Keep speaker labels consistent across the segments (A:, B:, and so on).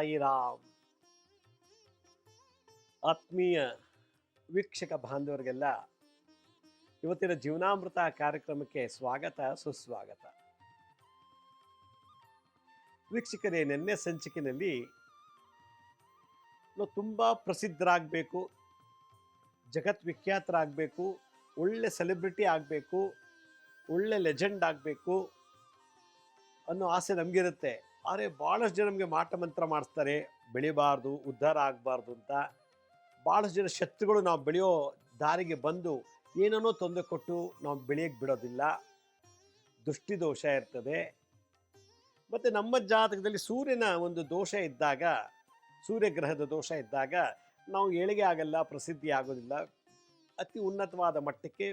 A: ಸಾಯಿರಾಮ್. ಆತ್ಮೀಯ ವೀಕ್ಷಕ ಬಾಂಧವರಿಗೆಲ್ಲ ಇವತ್ತಿನ ಜೀವನಾಮೃತ ಕಾರ್ಯಕ್ರಮಕ್ಕೆ ಸ್ವಾಗತ, ಸುಸ್ವಾಗತ. ವೀಕ್ಷಕರೇ, ನಿನ್ನೆ ಸಂಚಿಕೆಯಲ್ಲಿ ನಾವು ತುಂಬ ಪ್ರಸಿದ್ಧರಾಗಬೇಕು, ಜಗತ್ ವಿಖ್ಯಾತರಾಗಬೇಕು, ಒಳ್ಳೆ ಸೆಲೆಬ್ರಿಟಿ ಆಗಬೇಕು, ಒಳ್ಳೆ ಲೆಜೆಂಡ್ ಆಗಬೇಕು ಅನ್ನೋ ಆಸೆ ನಮಗಿರುತ್ತೆ. ಆದರೆ ಭಾಳಷ್ಟು ಜನ ನಮಗೆ ಮಾಟ ಮಂತ್ರ ಮಾಡಿಸ್ತಾರೆ, ಬೆಳಿಬಾರ್ದು, ಉದ್ಧಾರ ಆಗಬಾರ್ದು ಅಂತ. ಭಾಳಷ್ಟು ಜನ ಶತ್ರುಗಳು ನಾವು ಬೆಳೆಯೋ ದಾರಿಗೆ ಬಂದು ಏನನ್ನೋ ತೊಂದರೆ ಕೊಟ್ಟು ನಾವು ಬೆಳೆಯಕ್ಕೆ ಬಿಡೋದಿಲ್ಲ. ದೃಷ್ಟಿ ದೋಷ ಇರ್ತದೆ. ಮತ್ತು ನಮ್ಮ ಜಾತಕದಲ್ಲಿ ಸೂರ್ಯನ ಒಂದು ದೋಷ ಇದ್ದಾಗ, ಸೂರ್ಯಗ್ರಹದ ದೋಷ ಇದ್ದಾಗ ನಾವು ಏಳಿಗೆ ಆಗಲ್ಲ, ಪ್ರಸಿದ್ಧಿ ಆಗೋದಿಲ್ಲ. ಅತಿ ಉನ್ನತವಾದ ಮಟ್ಟಕ್ಕೆ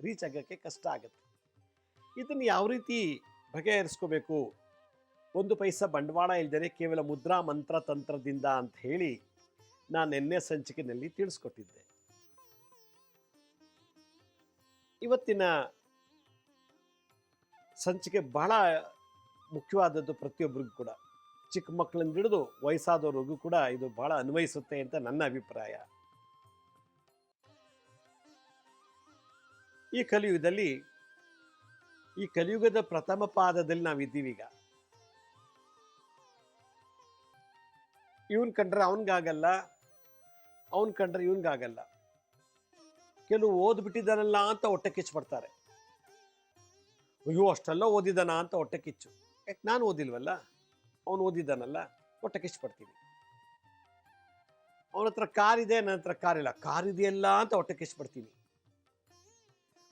A: ರೀಚ್ ಆಗೋಕ್ಕೆ ಕಷ್ಟ ಆಗುತ್ತೆ. ಇದನ್ನು ಯಾವ ರೀತಿ ಬಗೆಹರಿಸ್ಕೋಬೇಕು? ಒಂದು ಪೈಸಾ ಬಂಡವಾಳ ಇಲ್ಲದೆ ಕೇವಲ ಮುದ್ರಾ ಮಂತ್ರ ತಂತ್ರದಿಂದ ಅಂತ ಹೇಳಿ ನಾನು ನಿನ್ನೆ ಸಂಚಿಕೆಯಲ್ಲಿ ತಿಳಿಸ್ಕೊಟ್ಟಿದ್ದೆ. ಇವತ್ತಿನ ಸಂಚಿಕೆ ಬಹಳ ಮುಖ್ಯವಾದದ್ದು ಪ್ರತಿಯೊಬ್ಬರಿಗೂ ಕೂಡ. ಚಿಕ್ಕ ಮಕ್ಕಳಿಂದ ಹಿಡಿದು ವಯಸ್ಸಾದವ್ರಿಗೂ ಕೂಡ ಇದು ಬಹಳ ಅನ್ವಯಿಸುತ್ತೆ ಅಂತ ನನ್ನ ಅಭಿಪ್ರಾಯ. ಈ ಕಲಿಯುಗದಲ್ಲಿ ಈ ಕಲಿಯುಗದ ಪ್ರಥಮ ಪಾದದಲ್ಲಿ ನಾವಿದ್ದೀವಿ ಈಗ ಇವನ್ ಕಂಡ್ರೆ ಅವನ್ಗಾಗಲ್ಲ, ಅವನ್ ಕಂಡ್ರೆ ಇವನ್ಗಾಗಲ್ಲ. ಕೆಲವು ಓದ್ಬಿಟ್ಟಿದ್ದಾನಲ್ಲ ಅಂತ ಹೊಟ್ಟೆ ಕಿಚ್ಚು ಪಡ್ತಾರೆ ಅಯ್ಯೋ, ಅಷ್ಟೆಲ್ಲ ಓದಿದಾನ ಅಂತ ಹೊಟ್ಟೆ ಕಿಚ್ಚು. ಯಾಕೆ ನಾನು ಓದಿಲ್ವಲ್ಲ? ಅವನು ಓದಿದ್ದಾನಲ್ಲ, ಹೊಟ್ಟೆ ಕಿಚ್ಚು ಪಡ್ತೀನಿ. ಅವನ ಹತ್ರ ಕಾರ್ ಇದೆ ನನ್ನ ಹತ್ರ ಕಾರ್ ಇಲ್ಲ. ಕಾರ್ ಇದೆಯಲ್ಲ ಅಂತ ಹೊಟ್ಟೆ ಕಿಚ್ಚು ಪಡ್ತೀನಿ.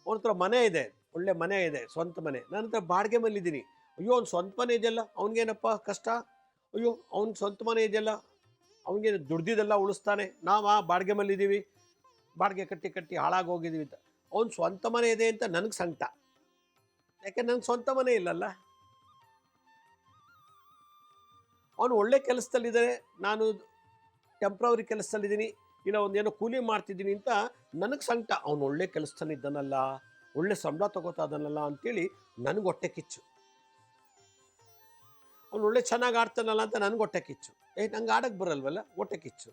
A: ಅವನ ಹತ್ರ ಮನೆ ಇದೆ, ಒಳ್ಳೆ ಮನೆ ಇದೆ, ಸ್ವಂತ ಮನೆ. ನನ್ನ ಹತ್ರ ಬಾಡಿಗೆ ಮನೇಲಿದ್ದೀನಿ. ಅಯ್ಯೋ, ಅವ್ನು ಸ್ವಂತ ಮನೆ ಇದೆಯಲ್ಲ, ಅವನಿಗೇನಪ್ಪ ಕಷ್ಟ? ಅಯ್ಯೋ, ಅವ್ನ ಸ್ವಂತ ಮನೆ ಇದೆಯಲ್ಲ ಅವನಿಗೆ ದುಡ್ದಿದ್ದೆಲ್ಲ ಉಳಿಸ್ತಾನೆ. ನಾವು ಬಾಡಿಗೆ ಮಲ್ಲಿದ್ದೀವಿ ಬಾಡಿಗೆ ಕಟ್ಟಿ ಕಟ್ಟಿ ಹಾಳಾಗಿ ಹೋಗಿದ್ದೀವಿ ಅಂತ. ಅವ್ನು ಸ್ವಂತ ಮನೆ ಇದೆ ಅಂತ ನನಗೆ ಸಂಕಟ. ಯಾಕೆ ನನಗೆ ಸ್ವಂತ ಮನೆ ಇಲ್ಲಲ್ಲ? ಅವನು ಒಳ್ಳೆ ಕೆಲಸದಲ್ಲಿದ್ದಾನೆ ನಾನು ಟೆಂಪ್ರವರಿ ಕೆಲಸದಲ್ಲಿದ್ದೀನಿ. ಇಲ್ಲ ಒಂದೇನೋ ಕೂಲಿ ಮಾಡ್ತಿದ್ದೀನಿ ಅಂತ ನನಗೆ ಸಂಕಟ. ಅವನು ಒಳ್ಳೆ ಕೆಲಸದಲ್ಲಿದ್ದಾನಲ್ಲ, ಒಳ್ಳೆ ಸಂಬಳ ತಗೋತಾ ಇದ್ದಾನಲ್ಲ ಅಂತೇಳಿ ನನಗೆ ಹೊಟ್ಟೆ ಕಿಚ್ಚು. ಅವ್ನು ಒಳ್ಳೆ ಚೆನ್ನಾಗಿ ಆಡ್ತಾನಲ್ಲ ಅಂತ ನನಗೆ ಹೊಟ್ಟೆ ಕಿಚ್ಚು. ಏ ನಂಗೆ ಆಡಕ್ಕೆ ಬರಲ್ವಲ್ಲ? ಹೊಟ್ಟೆ ಕಿಚ್ಚು.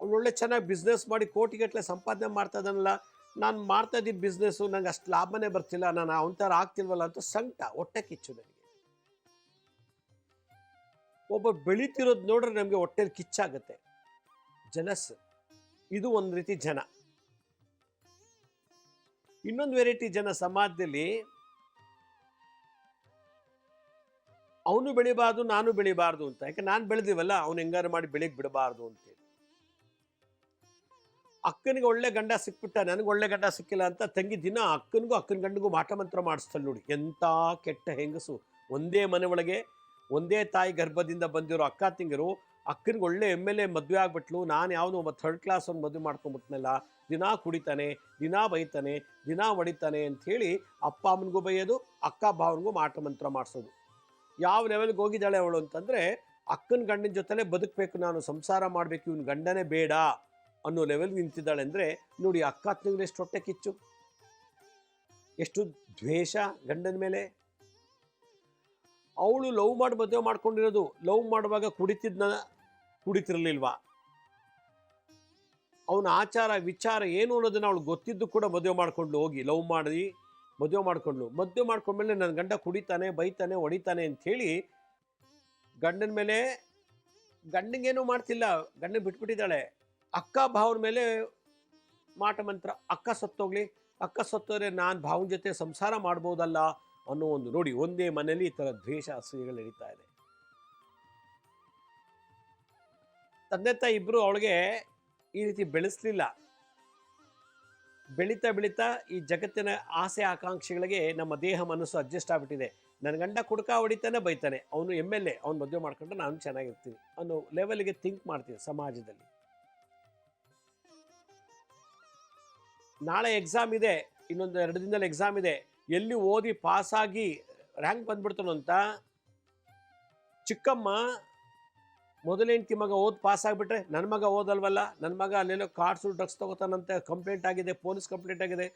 A: ಅವ್ನು ಒಳ್ಳೆ ಚೆನ್ನಾಗಿ ಬಿಸ್ನೆಸ್ ಮಾಡಿ ಕೋಟಿಗಟ್ಟಲೆ ಸಂಪಾದನೆ ಮಾಡ್ತಾ ನಾನು ಮಾಡ್ತಾ ಇದ್ದೀನಿ ಬಿಸ್ನೆಸ್ಸು ನಂಗೆ ಅಷ್ಟು ಲಾಭನೇ ಬರ್ತಿಲ್ಲ. ನಾನು ಅವನ ಥರ ಆಗ್ತಿಲ್ವಲ್ಲ ಅಂತ ಸಂಕಟ ಹೊಟ್ಟೆ ಕಿಚ್ಚು ನನಗೆ. ಒಬ್ಬ ಬೆಳೀತಿರೋದು ನೋಡ್ರೆ ನಮಗೆ ಹೊಟ್ಟೆಲಿ ಕಿಚ್ಚಾಗುತ್ತೆ. ಜಲಸ್. ಇದು ಒಂದು ರೀತಿ ಜನ. ಇನ್ನೊಂದು ವೆರೈಟಿ ಜನ ಸಮಾಜದಲ್ಲಿ ಅವನು ಬೆಳಿಬಾರ್ದು, ನಾನು ಬೆಳಿಬಾರ್ದು ಅಂತ. ಯಾಕೆ ನಾನು ಬೆಳೆದಿವಲ್ಲ, ಅವನು ಹೆಂಗಾರು ಮಾಡಿ ಬೆಳಿಗ್ ಬಿಡಬಾರ್ದು ಅಂತೇಳಿ. ಅಕ್ಕನಿಗೆ ಒಳ್ಳೆ ಗಂಡ ಸಿಕ್ಬಿಟ್ಟ, ನನಗೆ ಒಳ್ಳೆ ಗಂಡ ಸಿಕ್ಕಿಲ್ಲ ಅಂತ ತಂಗಿ ದಿನ ಅಕ್ಕನಿಗೂ ಅಕ್ಕನ ಗಂಡಿಗೂ ಮಾಟ ಮಂತ್ರ ಮಾಡಿಸ್ತಲ್ಲ ನೋಡಿ. ಎಂಥ ಕೆಟ್ಟ ಹೆಂಗಸು. ಒಂದೇ ಮನೆ ಒಳಗೆ, ಒಂದೇ ತಾಯಿ ಗರ್ಭದಿಂದ ಬಂದಿರೋ ಅಕ್ಕ ತಿಂಗಿರು, ಅಕ್ಕನಿಗೆ ಒಳ್ಳೆ ಎಂ ಎಲ್ ಎ ಮದುವೆ ಆಗ್ಬಿಟ್ಲು, ನಾನು ಯಾವನು ಒಬ್ಬ ಥರ್ಡ್ ಕ್ಲಾಸ್ ಒಂದು ಮದುವೆ ಮಾಡ್ಕೊಂಬಿಟ್ನಲ್ಲ, ದಿನಾ ಕುಡಿತಾನೆ, ದಿನಾ ಬೈತಾನೆ, ದಿನಾ ಹೊಡಿತಾನೆ ಅಂಥೇಳಿ ಅಪ್ಪ ಅಮ್ಮನಿಗೂ ಬೈಯೋದು, ಅಕ್ಕ ಭಾವನಿಗೂ ಮಾಟ ಮಂತ್ರ ಮಾಡಿಸೋದು. ಯಾವ ಲೆವೆಲ್ಗೆ ಹೋಗಿದ್ದಾಳೆ ಅವಳು ಅಂತಂದರೆ, ಅಕ್ಕನ ಗಂಡನ ಜೊತೆಲೇ ಬದುಕಬೇಕು ನಾನು, ಸಂಸಾರ ಮಾಡಬೇಕು, ಇವನು ಗಂಡನೇ ಬೇಡ ಅನ್ನೋ ಲೆವೆಲ್ಗೆ ನಿಂತಿದ್ದಾಳೆ ಅಂದರೆ, ನೋಡಿ, ಅಕ್ಕ ತಿಂಗಳು ಎಷ್ಟು ಹೊಟ್ಟೆ ಕಿಚ್ಚು. ಎಷ್ಟು ದ್ವೇಷ ಗಂಡನ ಮೇಲೆ. ಅವಳು ಲವ್ ಮಾಡಿ, ಮದುವೆ ಮಾಡ್ಕೊಂಡಿರೋದು, ಲವ್ ಮಾಡುವಾಗ ಕುಡಿತಿದ್ನ, ಕುಡಿತಿರ್ಲಿಲ್ವಾ? ಅವನ ಆಚಾರ, ವಿಚಾರ ಏನು ಅನ್ನೋದನ್ನ ಅವಳು ಗೊತ್ತಿದ್ದು ಕೂಡ ಮದುವೆ ಮಾಡ್ಕೊಂಡು ಹೋಗಿ, ಲವ್ ಮಾಡಿ ಮದುವೆ ಮಾಡ್ಕೊಂಡ್ಲು. ಮದುವೆ ಮಾಡ್ಕೊಂಡ್ಮೇಲೆ ನನ್ನ ಗಂಡ ಕುಡಿತಾನೆ, ಬೈತಾನೆ, ಹೊಡಿತಾನೆ ಅಂಥೇಳಿ ಗಂಡನ ಮೇಲೆ ಗಂಡನಿಗೇನು ಮಾಡ್ತಿಲ್ಲ. ಗಂಡ ಬಿಟ್ಬಿಟ್ಟಿದ್ದಾಳೆ. ಅಕ್ಕ ಭಾವನ ಮೇಲೆ ಮಾಟ ಮಂತ್ರ, ಅಕ್ಕ ಸತ್ತೋಗ್ಲಿ. ಅಕ್ಕ ಸತ್ತೋದ್ರೆ ನಾನು ಭಾವನ ಜೊತೆ ಸಂಸಾರ ಮಾಡ್ಬೋದಲ್ಲ? ಅನ್ನೋ ಒಂದು ನೋಡಿ ಒಂದೇ ಮನೆಯಲ್ಲಿ ಈ ಥರ ದ್ವೇಷ, ಅಸೂಯೆಗಳು ನಡೀತಾ ಇದೆ. ತಂದೆ ತಾಯಿ ಇಬ್ಬರು ಅವಳಿಗೆ ಈ ರೀತಿ ಬೆಳೆಸಲಿಲ್ಲ. ಬೆಳೀತಾ ಬೆಳೀತಾ ಈ ಜಗತ್ತಿನ ಆಸೆ ಆಕಾಂಕ್ಷೆಗಳಿಗೆ ನಮ್ಮ ದೇಹ ಮನಸ್ಸು ಅಡ್ಜಸ್ಟ್ ಆಗಿಬಿಟ್ಟಿದೆ. ನನ್ನ ಗಂಡ ಕುಡ್ಕ ಹೊಡಿತಾನೆ ಬೈತಾನೆ. ಅವನು ಎಂ ಎಲ್ ಎ ಅವ್ನು ಮದುವೆ ಮಾಡ್ಕೊಂಡ್ರೆ ನಾನು ಚೆನ್ನಾಗಿರ್ತೀನಿ ಅನ್ನೋ ಲೆವೆಲ್ಗೆ ಥಿಂಕ್ ಮಾಡ್ತೀನಿ ಸಮಾಜದಲ್ಲಿ. ನಾಳೆ ಎಕ್ಸಾಮ್ ಇದೆ, ಇನ್ನೊಂದು ಎರಡು ದಿನದಲ್ಲಿ ಎಕ್ಸಾಮ್ ಇದೆ. ಎಲ್ಲಿ ಓದಿ ಪಾಸಾಗಿ ರ್ಯಾಂಕ್ ಬಂದ್ಬಿಡ್ತಾನಂತ ಚಿಕ್ಕಮ್ಮ ಮೊದಲ ಹೆಂಡ್ತಿ ಮಗ ಓದ್ ಪಾಸ್ ಆಗಿಬಿಟ್ರೆ ನನ್ನ ಮಗ ಓದಲ್ವಲ್ಲ? ನನ್ನ ಮಗ ಅಲ್ಲೆಲ್ಲೋ ಕಾರ್ಡ್ಸು ಡ್ರಗ್ಸ್ ತಗೋತಾನಂತೆ ಕಂಪ್ಲೇಂಟ್ ಆಗಿದೆ ಪೊಲೀಸ್ ಕಂಪ್ಲೇಂಟ್ ಆಗಿದೆ.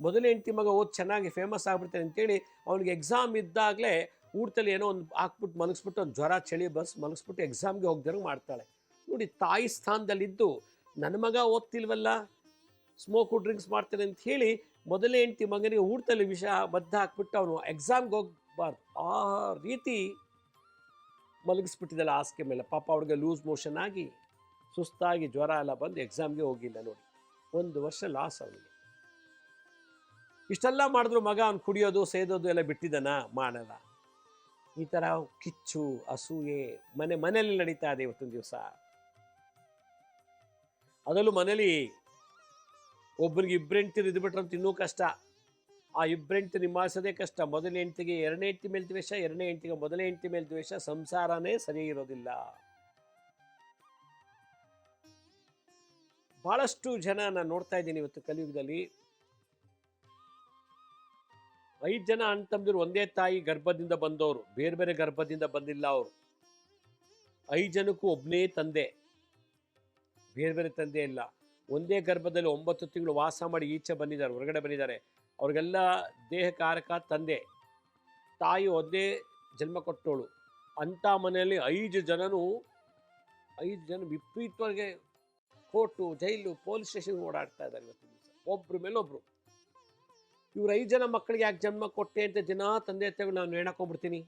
A: ಮೊದಲ ಹೆಂಡತಿ ಮಗ ಓದ್ ಚೆನ್ನಾಗಿ ಫೇಮಸ್ ಆಗ್ಬಿಡ್ತಾನೆ ಅಂತೇಳಿ ಅವ್ನಿಗೆ ಎಕ್ಸಾಮ್ ಇದ್ದಾಗಲೇ ಊಟದಲ್ಲಿ ಏನೋ ಒಂದು ಹಾಕ್ಬಿಟ್ಟು ಮಲಗಿಸ್ಬಿಟ್ಟು ಒಂದು ಜ್ವರ, ಚಳಿ, ಬಸ್ ಮಲಗಿಸ್ಬಿಟ್ಟು ಎಕ್ಸಾಮ್ಗೆ ಹೋಗ್ದಿರೋ ಮಾಡ್ತಾಳೆ. ನೋಡಿ ತಾಯಿ ಸ್ಥಾನದಲ್ಲಿದ್ದು ನನ್ನ ಮಗ ಓದ್ತಿಲ್ವಲ್ಲ? ಸ್ಮೋಕು ಡ್ರಿಂಕ್ಸ್ ಮಾಡ್ತಾನೆ ಅಂತ ಹೇಳಿ ಮೊದಲೇ ಹೆಂಡ್ತಿ ಮಗನಿಗೆ ಊಟದಲ್ಲಿ ವಿಷ ಬದ್ಧ ಹಾಕ್ಬಿಟ್ಟು ಅವನು ಎಕ್ಸಾಮ್ಗೆ ಹೋಗ್ಬಾರ್ದು. ಆ ರೀತಿ ಮಲಗಿಸ್ಬಿಟ್ಟಿದ್ದಲ್ಲ ಹಾಸಿಗೆ ಮೇಲೆ ಪಾಪ ಅವ್ರಿಗೆ ಲೂಸ್ ಮೋಷನ್ ಆಗಿ ಸುಸ್ತಾಗಿ ಜ್ವರ ಎಲ್ಲ ಬಂದು ಎಕ್ಸಾಮ್ಗೆ ಹೋಗಿಲ್ಲ ನೋಡಿ. ಒಂದು ವರ್ಷ ಲಾಸ್ ಅವನಿಗೆ ಇಷ್ಟೆಲ್ಲ ಮಾಡಿದ್ರು ಮಗ, ಅವ್ನು ಕುಡಿಯೋದು, ಸೇದೋದು ಎಲ್ಲ ಬಿಟ್ಟಿದ್ದಾನ? ಮಾಡಲ್ಲ. ಈ ಥರ ಕಿಚ್ಚು, ಅಸೂಯೆ ಮನೆ, ಮನೆಯಲ್ಲಿ ನಡೀತಾ ಇದೆ ಇವತ್ತೊಂದು ದಿವಸ. ಅದರಲ್ಲೂ ಮನೇಲಿ ಒಬ್ರಿಗೆ ಇಬ್ಬರು ಹೆಂಡ್ತಿರು ಇದ್ಬಿಟ್ರೆ ಅಂತ ಇನ್ನೂ ಕಷ್ಟ. ಆ ಇಬ್ಬರೆಂಟು ಹೆಂಡ್ತಿ ನಿಭಾಯಿಸೋದೇ ಕಷ್ಟ. ಮೊದಲನೇ ಹೆಂಡ್ತಿಗೆ ಎರಡನೇ ಹೆಂಡತಿ ಮೇಲೆ ದ್ವೇಷ, ಎರಡನೇ ಹೆಂಡತಿಗೆ ಮೊದಲನೇ ಹೆಂಡ್ತಿ ಮೇಲೆ ದ್ವೇಷ ಸಂಸಾರನೇ ಸರಿ ಇರೋದಿಲ್ಲ. ಬಹಳಷ್ಟು ಜನ ನಾನು ನೋಡ್ತಾ ಇದ್ದೀನಿ ಇವತ್ತು ಕಲಿಯುಗದಲ್ಲಿ. ಐದು ಜನ ಅಣ್ಣ ಒಂದೇ ತಾಯಿ ಗರ್ಭದಿಂದ ಬಂದವರು. ಬೇರೆ ಬೇರೆ ಗರ್ಭದಿಂದ ಬಂದಿಲ್ಲ ಅವರು. ಐದು ಜನಕ್ಕೂ ಒಬ್ಬನೇ ತಂದೆ. ಬೇರೆ ಬೇರೆ ತಂದೆ ಇಲ್ಲ. ಒಂದೇ ಗರ್ಭದಲ್ಲಿ ಒಂಬತ್ತು ತಿಂಗಳು ವಾಸ ಮಾಡಿ ಈಚೆ ಬಂದಿದ್ದಾರೆ, ಹೊರಗಡೆ ಬಂದಿದ್ದಾರೆ. ಅವ್ರಿಗೆಲ್ಲ ದೇಹಕಾರಕ ತಂದೆ. ತಾಯಿ ಒಂದೇ ಜನ್ಮ ಕೊಟ್ಟೋಳು ಅಂಥ ಮನೆಯಲ್ಲಿ ಐದು ಜನನು, ಐದು ಜನ ವಿಪರೀತವಾಗಿ ಕೋರ್ಟು, ಜೈಲು, ಪೊಲೀಸ್ ಸ್ಟೇಷನ್ ಓಡಾಡ್ತಾ ಇದ್ದಾರೆ ಇವತ್ತಿನ ದಿವಸ. ಒಬ್ಬರ ಮೇಲೆ ಒಬ್ರು ಇವ್ರು ಐದು ಜನ ಮಕ್ಕಳಿಗೆ ಯಾಕೆ ಜನ್ಮ ಕೊಟ್ಟೆ ಅಂತ ದಿನ ತಂದೆ ತಾಯಿಗಳು, ನಾನು ನೇಣಾಕೊಂಡ್ಬಿಡ್ತೀನಿ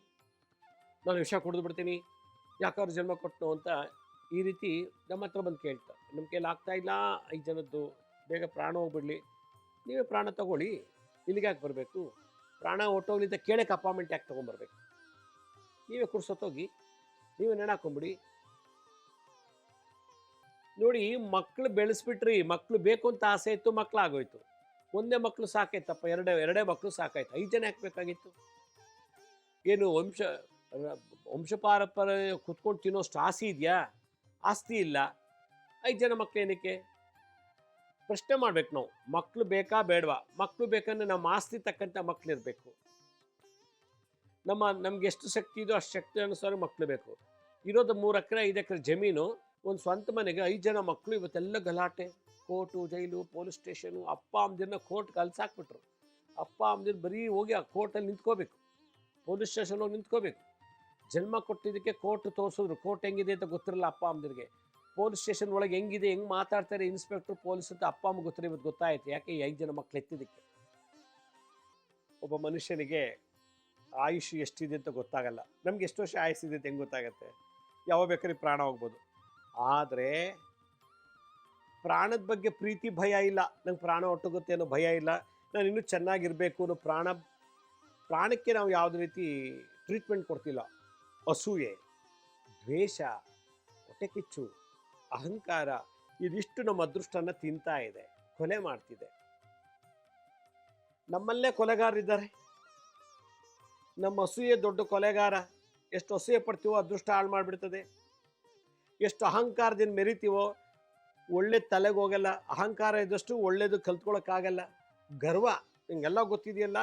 A: ನಾನು ವಿಷ ಕುಡಿದ್ಬಿಡ್ತೀನಿ ಯಾಕಾದ್ರು ಜನ್ಮ ಕೊಟ್ಟು ಅಂತ ಈ ರೀತಿ ನಮ್ಮ ಹತ್ರ ಬಂದು ಕೇಳ್ತಾರೆ ನಮ್ಮ ಕೈಲಿ ಆಗ್ತಾ ಇಲ್ಲ? ಐದು ಜನದ್ದು ಬೇಗ ಪ್ರಾಣ ಹೋಗ್ಬಿಡಲಿ. ನೀವೇ ಪ್ರಾಣ ತಗೊಳ್ಳಿ. ಇಲ್ಲಿಗೆ ಯಾಕೆ ಬರಬೇಕು? ಪ್ರಾಣ ಹೊಟ್ಟೋಗ್ಲಿ ಅಂತ ಕೇಳಕ್ಕೆ ಅಪಾಯಿಂಟ್ಮೆಂಟ್ ಯಾಕೆ ತೊಗೊಂಬರ್ಬೇಕು? ನೀವೇ ಕುರ್ಸೋತೋಗಿ ನೀವೇ ನೆನಾಕೊಂಬಿಡಿ ನೋಡಿ ಮಕ್ಕಳು ಬೆಳೆಸ್ಬಿಟ್ರಿ ಮಕ್ಕಳು ಬೇಕು ಅಂತ ಆಸೆ ಇತ್ತು ಮಕ್ಕಳು ಆಗೋಯ್ತು ಒಂದೇ ಮಕ್ಕಳು ಸಾಕಾಯ್ತಪ್ಪ, ಎರಡೇ ಎರಡೇ ಮಕ್ಕಳು ಸಾಕಾಯ್ತು. ಐದು ಜನ ಹಾಕ್ಬೇಕಾಗಿತ್ತು ಏನು, ವಂಶ ವಂಶ ಪಾರಂಪರ್ಯ ಕುತ್ಕೊಂಡು ತಿನ್ನೋಷ್ಟು ಆಸೆ ಇದೆಯಾ? ಆಸ್ತಿ ಇಲ್ಲ. ಐದು ಜನ ಮಕ್ಕಳೇನಕ್ಕೆ ಪ್ರಶ್ನೆ ಮಾಡ್ಬೇಕು ನಾವು. ಮಕ್ಕಳು ಬೇಕಾ ಬೇಡವಾ? ಮಕ್ಕಳು ಬೇಕಂದ್ರೆ ನಮ್ಮ ಆಸ್ತಿ ತಕ್ಕಂಥ ಮಕ್ಳು ಇರಬೇಕು. ನಮ್ಮ, ನಮ್ಗೆ ಎಷ್ಟು ಶಕ್ತಿ ಇದೋ ಅಷ್ಟು ಶಕ್ತಿ ಅನುಸಾರ ಮಕ್ಕಳು ಬೇಕು. ಇರೋದು ಮೂರು ಎಕರೆ, ಐದು ಎಕರೆ ಜಮೀನು. ಒಂದು ಸ್ವಂತ ಮನೆಗೆ ಐದು ಜನ ಮಕ್ಕಳು ಇವತ್ತೆಲ್ಲ ಗಲಾಟೆ. ಕೋರ್ಟು, ಜೈಲು, ಪೊಲೀಸ್ ಸ್ಟೇಷನು, ಅಪ್ಪ ಅಮ್ಮದಿರನ್ನ ಕೋರ್ಟ್ ಕಲ್ಸಾಕ್ಬಿಟ್ರು. ಅಪ್ಪ, ಅಮ್ಮದಿರು ಬರೀ ಹೋಗಿ ಆ ಕೋರ್ಟಲ್ಲಿ ನಿಂತ್ಕೋಬೇಕು. ಪೊಲೀಸ್ ಸ್ಟೇಷನ್ ಹೋಗಿ ನಿಂತ್ಕೋಬೇಕು. ಜನ್ಮ ಕೊಟ್ಟಿದ್ದಕ್ಕೆ ಕೋರ್ಟ್ ತೋರಿಸಿದ್ರು. ಕೋರ್ಟ್ ಹೆಂಗಿದೆ ಅಂತ ಗೊತ್ತಿರಲ್ಲ ಅಪ್ಪ ಅಮ್ಮದಿರಿಗೆ. ಪೊಲೀಸ್ ಸ್ಟೇಷನ್ ಒಳಗೆ ಹೆಂಗಿದೆ, ಹೆಂಗೆ ಮಾತಾಡ್ತಾರೆ ಇನ್ಸ್ಪೆಕ್ಟರ್, ಪೊಲೀಸ್ ಅಂತ ಅಪ್ಪ ಅಮ್ಮ ಗೊತ್ತಿರ ಇವತ್ತು ಗೊತ್ತಾಯ್ತು. ಯಾಕೆ ಐದು ಜನ ಮಕ್ಳು ಎತ್ತಿದ್ದಕ್ಕೆ? ಒಬ್ಬ ಮನುಷ್ಯನಿಗೆ ಆಯುಷ್ ಎಷ್ಟಿದೆ ಅಂತ ಗೊತ್ತಾಗಲ್ಲ. ನಮ್ಗೆ ಎಷ್ಟು ವರ್ಷ ಆಯುಸ್ಸಿದೆ ಅಂತ ಹೆಂಗೆ ಗೊತ್ತಾಗತ್ತೆ? ಯಾವ ಬೇಕಾದ್ರೆ ಪ್ರಾಣ ಹೋಗ್ಬೋದು. ಆದರೆ ಪ್ರಾಣದ ಬಗ್ಗೆ ಪ್ರೀತಿ, ಭಯ ಇಲ್ಲ. ನಂಗೆ ಪ್ರಾಣ ಒಟ್ಟುಗುತ್ತೆ ಅನ್ನೋ ಭಯ ಇಲ್ಲ. ನಾನು ಇನ್ನೂ ಚೆನ್ನಾಗಿರಬೇಕು ಅನ್ನೋ ಪ್ರಾಣ, ಪ್ರಾಣಕ್ಕೆ ನಾವು ಯಾವುದೇ ರೀತಿ ಟ್ರೀಟ್ಮೆಂಟ್ ಕೊಡ್ತಿಲ್ಲ. ಅಸೂಯೆ, ದ್ವೇಷ ಹೊಟ್ಟೆ ಕಿಚ್ಚು ಅಹಂಕಾರ ಇದಿಷ್ಟು ನಮ್ಮ ಅದೃಷ್ಟನ ತಿಂತಾ ಇದೆ, ಕೊಲೆ ಮಾಡ್ತಿದೆ. ನಮ್ಮಲ್ಲೇ ಕೊಲೆಗಾರರಿದ್ದಾರೆ ನಮ್ಮ ಅಸೂಯೆ ದೊಡ್ಡ ಕೊಲೆಗಾರ, ಎಷ್ಟು ಅಸೂಯೆ ಪಡ್ತೀವೋ ಅದೃಷ್ಟ ಹಾಳು ಮಾಡಿಬಿಡ್ತದೆ. ಎಷ್ಟು ಅಹಂಕಾರದಿಂದ ಮೆರಿತೀವೋ, ಒಳ್ಳೆ ತಲೆಗೆ ಹೋಗಲ್ಲ, ಅಹಂಕಾರ ಇದ್ದಷ್ಟು ಒಳ್ಳೇದು ಕಲ್ತ್ಕೊಳಕ್ಕಾಗಲ್ಲ. ಗರ್ವ ನಿಮಗೆಲ್ಲ ಗೊತ್ತಿದೆಯಲ್ಲ?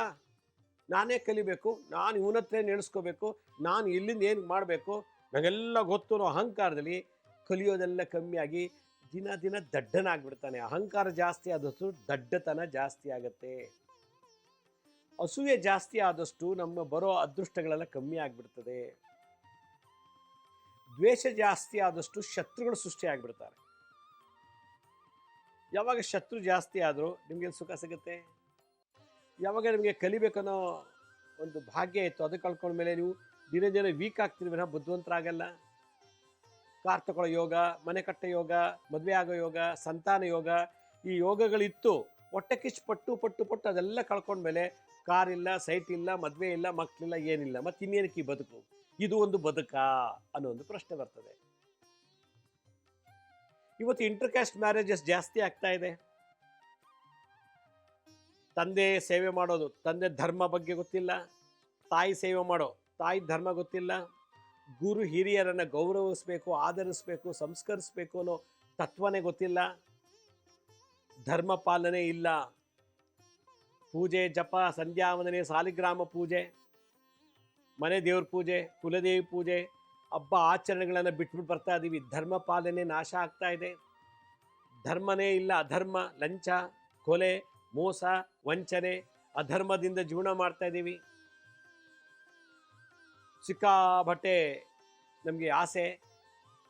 A: ನಾನೇ ಕಲಿಬೇಕು, ನಾನು ಇವನತ್ರ ನೆನೆಸ್ಕೋಬೇಕು, ನಾನು ಇಲ್ಲಿಂದ ಏನು ಮಾಡಬೇಕು ನನಗೆಲ್ಲ ಗೊತ್ತು ಅಹಂಕಾರದಲ್ಲಿ ಕಲಿಯೋದೆಲ್ಲ ಕಮ್ಮಿಯಾಗಿ ದಿನ ದಿನ ದಡ್ಡನಾಗ್ಬಿಡ್ತಾನೆ. ಅಹಂಕಾರ ಜಾಸ್ತಿ ಆದಷ್ಟು ದಡ್ಡತನ ಜಾಸ್ತಿ ಆಗುತ್ತೆ. ಅಸೂಯೆ ಜಾಸ್ತಿ ಆದಷ್ಟು ನಮ್ಮ ಬರೋ ಅದೃಷ್ಟಗಳೆಲ್ಲ ಕಮ್ಮಿ ಆಗಿಬಿಡ್ತದೆ. ದ್ವೇಷ ಜಾಸ್ತಿ ಆದಷ್ಟು ಶತ್ರುಗಳು ಸೃಷ್ಟಿ ಆಗಿಬಿಡ್ತಾರೆ. ಯಾವಾಗ ಶತ್ರು ಜಾಸ್ತಿ ಆದರೂ ನಿಮಗೆ ಸುಖ ಸಿಗುತ್ತೆ? ಯಾವಾಗ ನಿಮಗೆ ಕಲಿಬೇಕನ್ನೋ ಒಂದು ಭಾಗ್ಯ ಇತ್ತು, ಅದು ಕಳ್ಕೊಂಡ್ಮೇಲೆ ನೀವು ದಿನ ದಿನ ವೀಕ್ ಆಗ್ತೀರಿ ವಿನಃ ಬುದ್ಧಿವಂತರಾಗಲ್ಲ. ಕಾರ್ ತಗೊಳ್ಳೋ ಯೋಗ, ಮನೆ ಕಟ್ಟೋ ಯೋಗ, ಮದುವೆ ಆಗೋ ಯೋಗ, ಸಂತಾನ ಯೋಗ, ಈ ಯೋಗಗಳಿತ್ತು. ಹೊಟ್ಟೆ ಕಿಚ್ಚು ಪಟ್ಟು ಪಟ್ಟು ಪಟ್ಟು ಅದೆಲ್ಲ ಕಳ್ಕೊಂಡ್ಮೇಲೆ ಕಾರ್ ಇಲ್ಲ ಸೈಟ್ ಇಲ್ಲ, ಮದುವೆ ಇಲ್ಲ ಮಕ್ಕಳಿಲ್ಲ ಏನಿಲ್ಲ, ಮತ್ತೆ ಇನ್ನೇನಕ್ಕೆ ಈ ಬದುಕು? ಇದು ಒಂದು ಬದುಕಾ ಅನ್ನೋ ಒಂದು ಪ್ರಶ್ನೆ ಬರ್ತದೆ. ಇವತ್ತು ಇಂಟರ್ ಕ್ಯಾಸ್ಟ್ ಮ್ಯಾರೇಜಸ್ ಜಾಸ್ತಿ ಆಗ್ತಾ ಇದೆ. ತಂದೆ ಸೇವೆ ಮಾಡೋದು, ತಂದೆ ಧರ್ಮ ಬಗ್ಗೆ ಗೊತ್ತಿಲ್ಲ, ತಾಯಿ ಸೇವೆ ಮಾಡೋ, ತಾಯಿ ಧರ್ಮ ಗೊತ್ತಿಲ್ಲ, ಗುರು ಹಿರಿಯರನ್ನು ಗೌರವಿಸಬೇಕು ಆದರಿಸ್ಬೇಕು ಸಂಸ್ಕರಿಸಬೇಕು ಅನ್ನೋ ತತ್ವನೇ ಗೊತ್ತಿಲ್ಲ, ಧರ್ಮ ಪಾಲನೆ ಇಲ್ಲ. ಪೂಜೆ, ಜಪ ಸಂಧ್ಯಾ ವಂದನೆ ಸಾಲಿಗ್ರಾಮ ಪೂಜೆ, ಮನೆ ದೇವ್ರ ಪೂಜೆ, ಕುಲದೇವಿ ಪೂಜೆ, ಹಬ್ಬ ಆಚರಣೆಗಳನ್ನು ಬಿಟ್ಬಿಟ್ಟು ಬರ್ತಾ ಇದ್ದೀವಿ ಧರ್ಮ ಪಾಲನೆ ನಾಶ ಆಗ್ತಾ ಇದೆ. ಧರ್ಮನೇ ಇಲ್ಲ, ಅಧರ್ಮ, ಲಂಚ, ಕೊಲೆ, ಮೋಸ ವಂಚನೆ, ಅಧರ್ಮದಿಂದ ಜೀವನ ಮಾಡ್ತಾ ಇದ್ದೀವಿ. ಸಿಕ್ಕಾಬಟ್ಟೆ ನಮಗೆ ಆಸೆ.